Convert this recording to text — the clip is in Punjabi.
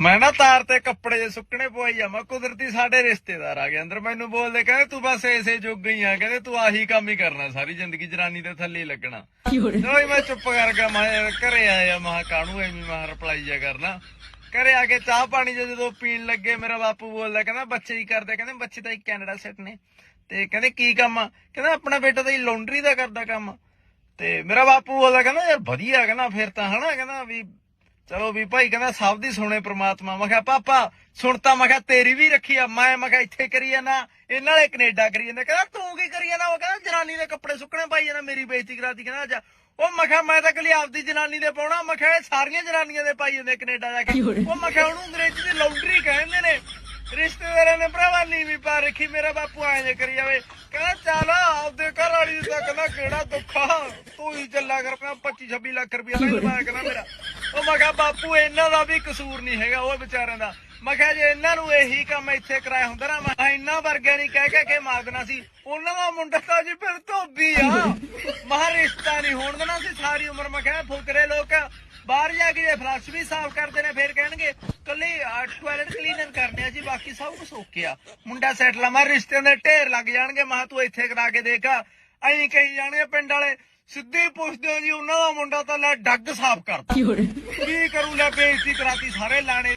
ਮੈਂ ਨਾ ਤਾਰ ਤੇ ਕੱਪੜੇ ਜੇ ਸੁੱਕਣੇ ਪਵਾਈ ਜਾਵਾਂ ਕੁਦਰਤੀ ਸਾਡੇ ਰਿਸ਼ਤੇਦਾਰ ਆ ਗਏ ਅੰਦਰ ਮੈਨੂੰ ਬੋਲਦੇ ਕਹਿੰਦੇ ਤੂੰ ਬਸ ਐਸੇ ਜੁਗ ਹੀ ਆ ਕਹਿੰਦੇ ਤੂੰ ਆਹੀ ਕੰਮ ਹੀ ਕਰਨਾ ਸਾਰੀ ਜ਼ਿੰਦਗੀ ਜਨਾਨੀ ਦੇ ਥੱਲੇ ਹੀ ਲੱਗਣਾ। ਜੀ ਮੈਂ ਚੁੱਪ ਕਰ ਗਿਆ ਮੈਂ ਘਰੇ ਆਇਆ ਮਹਾ ਕਾਣੂ ਐਵੇਂ ਮੈਂ ਰਿਪਲਾਈ ਜਾ ਕਰਨਾ। ਘਰੇ ਆ ਕੇ ਚਾਹ ਪਾਣੀ ਜੇ ਜਦੋਂ ਪੀਣ ਲੱਗੇ ਮੇਰਾ ਬਾਪੂ ਬੋਲਦਾ ਕਹਿੰਦਾ ਬੱਚੇ ਹੀ ਕਰਦੇ? ਕਹਿੰਦੇ ਬੱਚੇ ਤਾਂ ਇੱਕ ਕੈਨੇਡਾ ਸੈੱਟ ਨੇ। ਤੇ ਕਹਿੰਦੇ ਕੀ ਕੰਮ ਆ? ਕਹਿੰਦਾ ਆਪਣਾ ਬੇਟਾ ਤਾਂ ਹੀ ਲਾਉਂਡਰੀ ਦਾ ਕਰਦਾ ਕੰਮ। ਤੇ ਮੇਰਾ ਬਾਪੂ ਬੋਲਦਾ ਕਹਿੰਦਾ ਯਾਰ ਵਧੀਆ ਕਹਿੰਦਾ ਫਿਰ ਤਾਂ ਹਨਾ ਕਹਿੰਦਾ ਵੀ ਚਲੋ ਵੀ ਭਾਈ ਕਹਿੰਦਾ ਸਭ ਦੀ ਸੁਣੇ ਪ੍ਰਮਾਤਮਾ। ਮੈਂ ਕਿਹਾ, ਪਾਪਾ, ਸੁਣ ਮੈਂ ਕਿਹਾ ਤੇਰੀ ਵੀ ਰੱਖੀ ਆ। ਮੈਂ ਮੈਂ ਕਿਹਾ ਇੱਥੇ ਕਰੀ ਜਾਣਾ ਇਹਨਾਂ ਵਾਲੇ ਕੈਨੇਡਾ ਕਰੀ ਜਾਂਦੇ। ਕਹਿੰਦਾ, ਤੂੰ ਕੀ ਕਰੀ ਜਾਣਾ ਉਹ ਕਹਿੰਦਾ, ਜਨਾਨੀ ਦੇ ਕੱਪੜੇ ਸੁੱਕਣੇ ਪਾਈ ਜਾਣਾ ਮੇਰੀ ਬੇਇੱਜ਼ਤੀ ਕਰਾਤੀ। ਕਹਿੰਦਾ ਅੱਜ ਉਹ ਮੈਂ ਕਿਹਾ, ਮੈਂ ਤਾਂ ਕਲੀ ਆਪਦੀ ਜਨਾਨੀ ਦੇ ਪਾਉਣਾ। ਮੈਂ ਕਿਹਾ, ਇਹ ਸਾਰੀਆਂ ਜਨਾਨੀਆਂ ਦੇ ਪਾਈ ਜਾਂਦੇ ਕੈਨੇਡਾ ਜਾ ਕੇ। ਉਹ ਮੈਂ ਕਿਹਾ, ਉਹਨੂੰ ਅੰਗਰੇਜ਼ੀ ਦੀ ਲਾਉਂਡਰੀ ਕਹਿੰਦੇ ਨੇ। ਰਿਸ਼ਤੇਦਾਰਾਂ ਨੇ ਭਰਾਵਾ ਨੀਵੀਂ ਪਾ ਰੱਖੀ, ਮੇਰਾ ਬਾਪੂ ਐਂ ਜੇ ਕਰੀ ਜਾਵੇ। ਕਹਿੰਦਾ, ਚੱਲ ਆਪਦੇ ਘਰ ਵਾਲੀ ਦਾ ਕਹਿੰਦਾ, ਕਿਹੜਾ ਦੁੱਖਾ ਤੂੰ ਹੀ ਚੱਲਾ ਕਰ ਕਹਿੰਦਾ 25 26 ਲੱਖ ਰੁਪਇਆ ਲੈ ਲਵਾਇਆ ਕਹਿੰਦਾ ਮੇਰਾ। ਉਹ ਮੈਂ ਕਿਹਾ, ਬਾਪੂ, ਇਹਨਾਂ ਦਾ ਵੀ ਕਸੂਰ ਨਹੀਂ ਹੈਗਾ, ਉਹ ਵਿਚਾਰਿਆਂ ਦਾ। ਮੈਂ ਕਿਹਾ, ਜੇ ਇਹਨਾਂ ਨੂੰ ਇਹੀ ਕੰਮ ਇੱਥੇ ਕਰਾਇਆ ਹੁੰਦਾ ਨਾ, ਮੈਂ ਇਹਨਾਂ ਵਰਗਿਆਂ ਨਹੀਂ ਕਹਿ ਕਹਿ ਕੇ ਮਾਰ ਦੇਣਾ ਸੀ। ਉਹਨਾਂ ਦਾ ਮੁੰਡਾ ਤਾਂ ਜੀ ਫਿਰ ਧੋਬੀ ਆ। ਮਹਾ ਰਿਸ਼ਤਾ ਨਹੀਂ ਹੋਣ ਦੇਣਾ ਸੀ, ਸਾਰੀ ਉਮਰ ਮੈਂ ਕਿਹਾ, ਫੁਕਰੇ ਲੋਕ ਬਾਹਰ ਜਾ ਕੇ ਜੇ ਫਲਸ਼ ਵੀ ਸਾਫ਼ ਕਰਦੇ ਨੇ ਫਿਰ ਕਹਿਣਗੇ ਕੱਲੀ ਟਾਇਲਟ ਕਲੀਨਰ ਕਰਨੇ ਆ ਜੀ ਬਾਕੀ ਸਭ ਕੁਝ ਓਕੇ ਆ। ਮੁੰਡਾ ਸੈਟਲ ਆ ਮੈਂ ਰਿਸ਼ਤਿਆਂ ਦੇ ਢੇਰ ਲੱਗ ਜਾਣਗੇ ਮੈਂ ਤੂੰ ਇੱਥੇ ਕਰਾ ਕੇ ਦੇਖ ਐਂ ਕਹੀ ਜਾਣਗੇ ਪਿੰਡ ਵਾਲੇ ਸਿੱਧੇ ਪੁੱਛਦੇ ਆ ਜੀ ਉਹਨਾਂ ਦਾ ਮੁੰਡਾ ਤਾਂ ਲੈ ਡੱਗ ਸਾਫ਼ ਕਰਦਾ। ਕੀ ਕਰੂ ਲੈ ਬੇਇੱਜ਼ਤੀ ਕਰਾਤੀ ਸਾਰੇ ਲਾਣੇ।